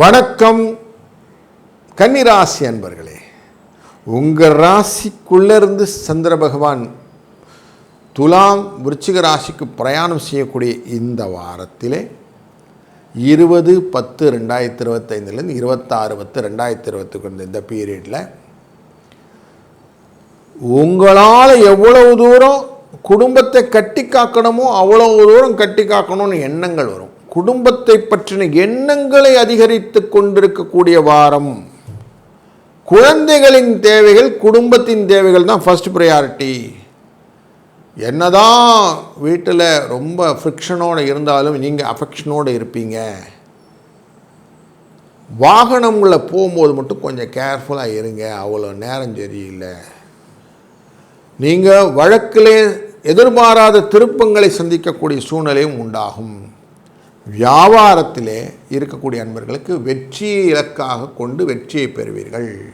வணக்கம் கன்னிராசி அன்பர்களே. உங்கள் ராசிக்குள்ளே இருந்து சந்திர பகவான் துலாம் விருச்சிக ராசிக்கு பிரயாணம் செய்யக்கூடிய இந்த வாரத்திலே இருபது பத்து ரெண்டாயிரத்தி இருபத்தைந்துலேருந்து இருபத்தாறு பத்து ரெண்டாயிரத்தி இருபத்தி இந்த பீரியடில் உங்களால் எவ்வளவு தூரம் குடும்பத்தை கட்டி காக்கணுமோ அவ்வளவு தூரம் கட்டி காக்கணும்னு எண்ணங்கள் வரும். குடும்பத்தை பற்றின எண்ணங்களை அதிகரித்து கொண்டிருக்கக்கூடிய வாரம். குழந்தைகளின் தேவைகள் குடும்பத்தின் தேவைகள் தான் ஃபர்ஸ்ட் ப்ரையாரிட்டி என்னதான் வீட்டில் ரொம்ப ஃப்ரிக்ஷனோடு இருந்தாலும் நீங்கள் அஃபெக்ஷனோடு இருப்பீங்க. வாகனங்களில் போகும்போது மட்டும் கொஞ்சம் கேர்ஃபுல்லாக இருங்க அவ்வளோ நேரம் சரியில்லை. நீங்கள் வழக்கிலே எதிர்பாராத திருப்பங்களை சந்திக்கக்கூடிய சூழ்நிலையும் உண்டாகும். வியாபாரத்திலே இருக்கக்கூடிய அன்பர்களுக்கு வெற்றியை இலக்காக கொண்டு வெற்றியை பெறுவீர்கள்.